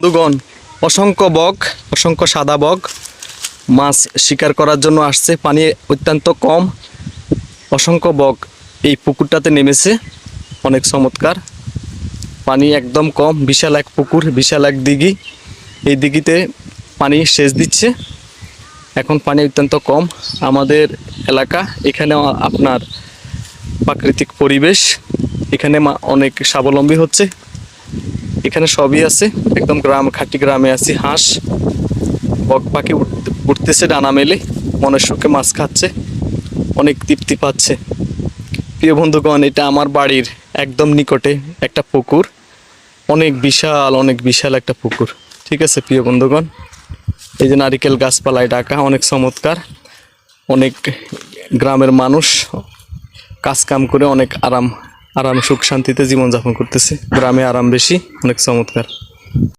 দুগণ অসংখ্য বক, অসংখ্য সাদা বক মাছ শিকার করার জন্য আসছে। পানি অত্যন্ত কম। অসংখ্য বক এই পুকুরটাতে নেমেছে। অনেক চমৎকার। পানি একদম কম। বিশাল এক পুকুর, বিশাল এক দিঘি। এই দিঘিতে পানি সেচ দিচ্ছে। এখন পানি অত্যন্ত কম। আমাদের এলাকা এখানে আপনার প্রাকৃতিক পরিবেশ। এখানে অনেক স্বাবলম্বী হচ্ছে। এখানে সবই আছে। একদম গ্রাম, খাঁটি গ্রামে আছি। হাঁস, বক পাখি উঠতে- উঠতেছে ডানা মেলে, মনের সুখে মাছ খাচ্ছে, অনেক তৃপ্তি পাচ্ছে। প্রিয় বন্ধুগণ, এটা আমার বাড়ির একদম নিকটে একটা পুকুর। অনেক বিশাল অনেক বিশাল একটা পুকুর। ঠিক আছে, প্রিয় বন্ধুগণ? এই যে নারিকেল গাছপালায় ডাকা, অনেক চমৎকার। অনেক গ্রামের মানুষ কাজ কাম করে অনেক আরাম আরাম সুখ শান্তিতে জীবনযাপন করতেছে। গ্রামে আরাম বেশি অনেক চমৎকার।